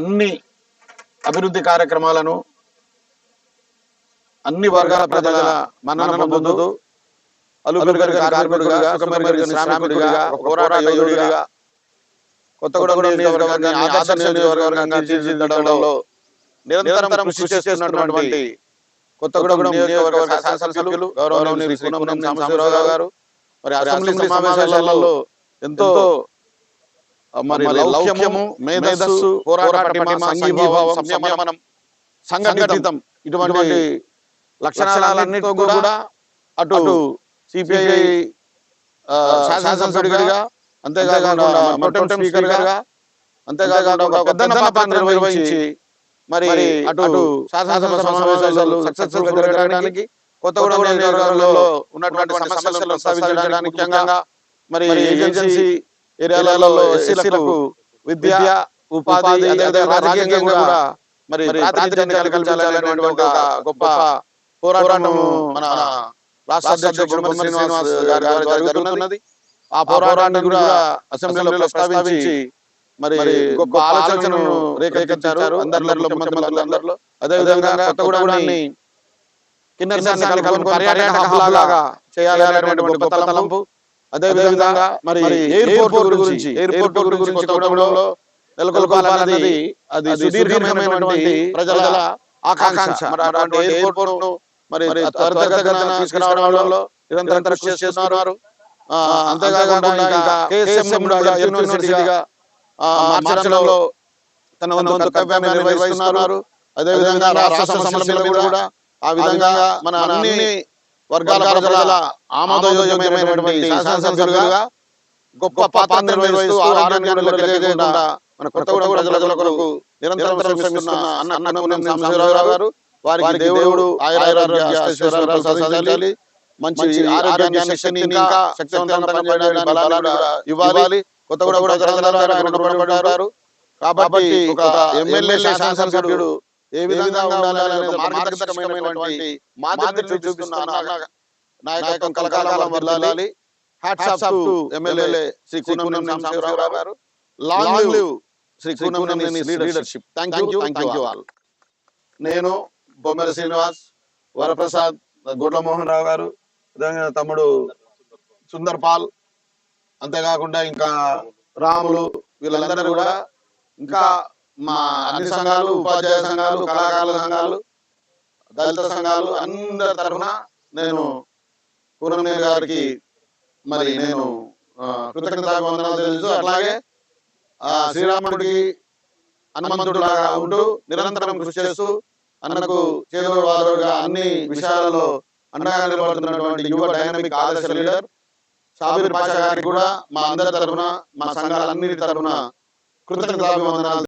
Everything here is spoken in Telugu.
అన్ని అభివృద్ధి కార్యక్రమాలను అన్ని వర్గాల ప్రజల మన్నన పొందుతూ అలుపెరుగని కార్మికుడిగా సుఖమెరుగని శ్రామికుడిగా ఒక పోరాట యోధుడిగా కొత్తగూడెం నియోజకవర్గాన్ని ఆదర్శ నియోజకవర్గంగా తీర్చిదిద్దడంలో నిరంతరం కృషి చేస్తున్నటువంటి కొత్తగూడెం నియోజకవర్గ శాసనసభ్యులు గౌరవనీయులు శ్రీ కున్నం సాంబశివరావు గారు మరి అసెంబ్లీ సమావేశాలలో ఎంతో మరి లౌక్యము మేధస్సు పోరాట పటిమ సంఘీభావం సంయమనం సంఘటితం ఇటువంటి లక్షణాలన్నిటితో కూడా అటు సిపిఐ శాసనసభ్యుడిగా అంతేకాకుండా మొట్టమొదటి స్పీకర్గా అంతేకాకుండా ఒక పెద్ద పాత్ర నిర్వహించి మరి అటు శాసనసభ సమావేశాలు సక్సెస్ఫుల్గా జరగడానికి కొత్తగూడెం నియోజకవర్గంలో ఉన్నటువంటి సమస్యలను ప్రస్తావించడానికి ముఖ్యంగా మరి ఏజెన్సీ ఏరియాలలో ఎస్సీలకు విద్య ఉపాధి రాజకీయంగా కూడా మరి ప్రాతినిధ్యాన్ని కల్పించాలనేటువంటి ఒక గొప్ప పోరాటం మన రాష్ట్ర అధ్యక్షుడు బొమ్మ శ్రీనివాస్ గారి జరుగుతున్నది. ఆ పోరాటాన్ని కూడా అసెంబ్లీలో ప్రస్తావించి మరి గొప్ప ఆలోచనను రేకెత్తించారు. అందరిలో ముఖ్యమంత్రులు అందరిలో అదేవిధంగా కొత్తగూడెంని కిన్నెరసాన్ని కలుపుకొని పర్యాటక హబ్ లాగా చేయాలనేటువంటి గొప్ప తలంపు. అదే విధంగా మరి ఎయిర్పోర్ట్ గురించి ఎయిర్పోర్ట్ గురించి కొత్తగూడెంలో నెలకొల్పాలన్నది అది సుదీర్ఘమైనటువంటి ప్రజల ఆకాంక్ష. మరి ఎయిర్పోర్ట్ మరి త్వరితగతిన తీసుకురావడంలో నిరంతరం కృషి చేస్తున్నారు. ఆ, అంతేకాకుండా ఇంకా కేఎస్ఎం కూడా యూనివర్సిటీగా మార్చడంలో తన వంతు కర్తవ్యాన్ని నిర్వహిస్తున్నారు. అదే విధంగా రాష్ట్ర సమస్యల మీద కూడా ఆ విధంగా మన అన్ని వర్గాల ప్రజల ఆమోదయోగ్యమైనటువంటి శాసనసభ్యులుగా గొప్ప పాత్ర నిర్వహిస్తూ కలిగేయకుండా మన కొత్తగూడెం ప్రజల కొరకు నిరంతరం శ్రమిస్తున్న అన్న సాంబశివరావు గారు వారికి దేవుడు ప్రసాదించాలి మంచి ఆరోగ్యాన్ని శక్తిని ఇంకా శక్తివంతంగా పనిచేయడానికి బలాన్ని కూడా ఇవ్వాలి. కొత్తగూడెం ప్రజలందరూ కాబట్టి ఒక ఎమ్మెల్యే శాసనసభ్యుడు ఏ విధంగా ఉండాలనే మార్గదర్శకమైనటువంటి మాదిరిని చూపిస్తున్న నాయకత్వం కలకాలం hats off to MLA Shri Koonam Sambasivarao గారు. Long live Shri Koonam leadership thank you thank you all నేను బొమ్మెల శ్రీనివాస్ వరప్రసాద్ గొడ్ల మోహన్ రావు గారు తమ్ముడు సుందర్ పాల్ అంతేకాకుండా ఇంకా రాములు వీళ్ళందరూ కూడా ఇంకా మా అన్ని సంఘాలు ఉపాధ్యాయ సంఘాలు కళాకారుల సంఘాలు దళిత సంఘాలు అందరి తరఫున నేను పూర్ణమయ్య గారికి మరి నేను ఆ, కృతజ్ఞతాభివందనాలు తెలుసు అట్లాగే ఆ శ్రీరాముడికి హనుమంతుడు లాగా ఉంటూ నిరంతరం కృషి చేస్తూ అన్నకు చేదోడు వాదోడుగా అన్ని విషయాలలో అండగా నిలబడుతున్నటువంటి యువ డైనమిక్ ఆదర్శ లీడర్ షాబీర్ పాషా గారికి కూడా మా అందరి తరఫున మా సంఘాలన్నిటి తరఫున కృతజ్ఞతాభివందనాలు